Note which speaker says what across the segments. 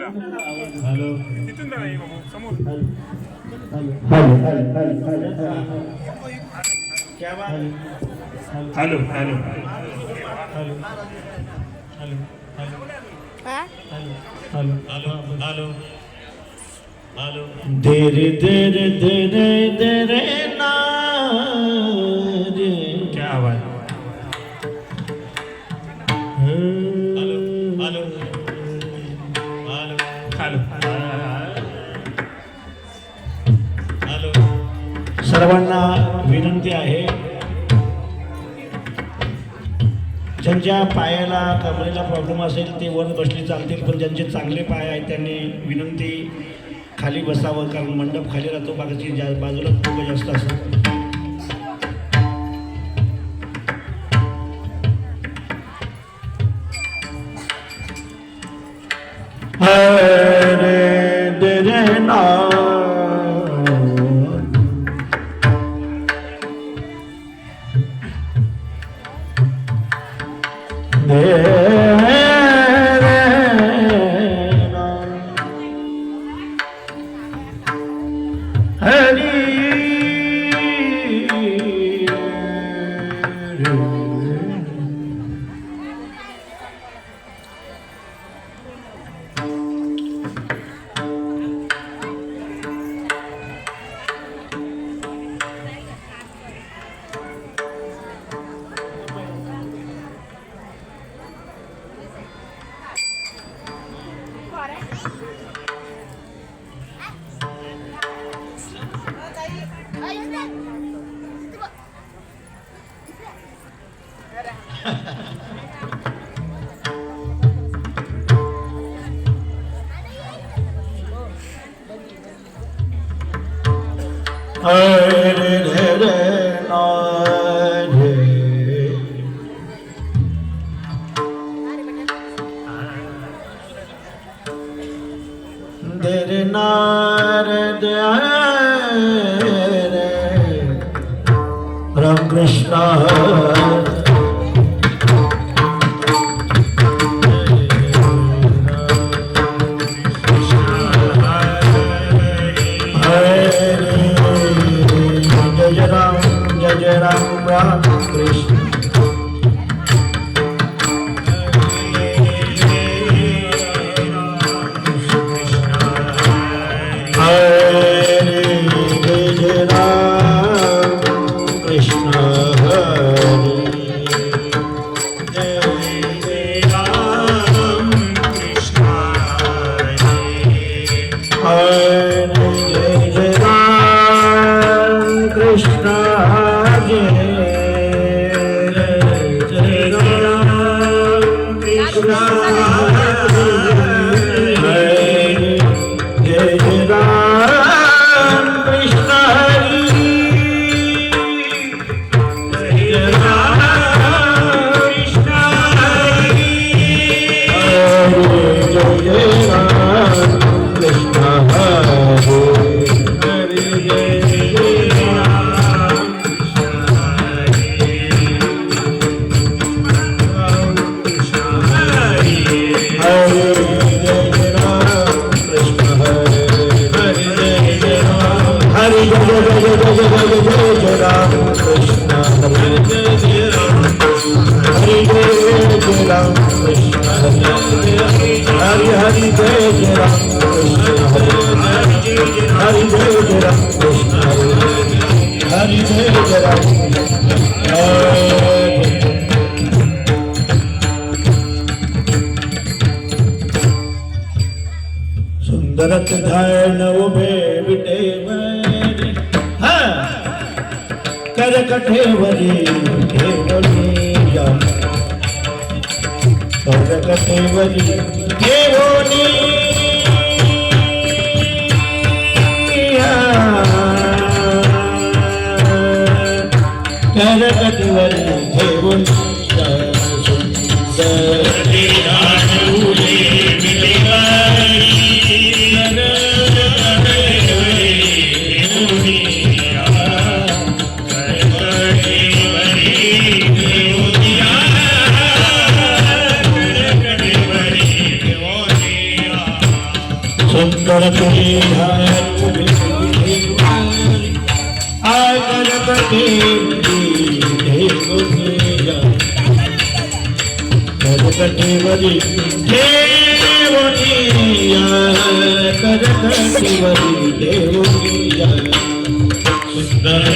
Speaker 1: साईडला
Speaker 2: हॅलो
Speaker 1: तिथून जरा ये बाबू समोर
Speaker 2: hello hello hello hello hello hello देरे देरे देरे देरे ना सर्वांना विनंती आहे. ज्यांच्या पायाला कमरेला प्रॉब्लेम असेल ते वर बसले चालतील पण ज्यांचे चांगले पाय आहेत त्यांनी विनंती खाली बसावं कारण मंडप खाली राहतो बाकीची ज्या बाजूला लोक जास्त असतात. હરી Ram Krishna heard सुंदरत धारण उभे कर कठेवरी देवनिया कर कठेवरी देवनिया कर कठेवरी देवनिया सुंदर। सुंदर सुंदर आय गणपती गणपतीवरी देवनिया गणपतीवरी देवनिया सुंदर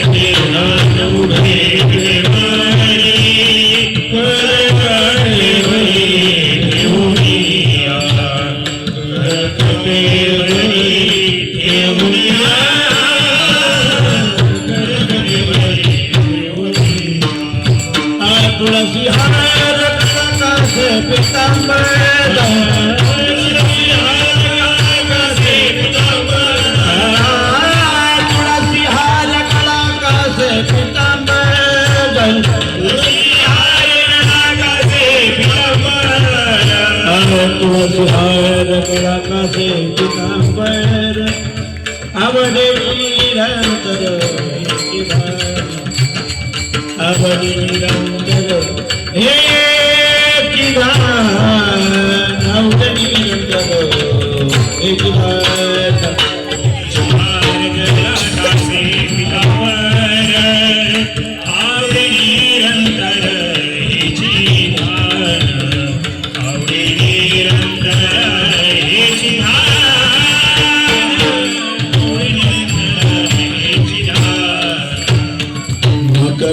Speaker 2: तुळसी आवडे निरंतर आवडे निरंतर हे किधान आवडे निरंतर हे किधान.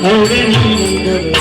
Speaker 2: Oh, then he will never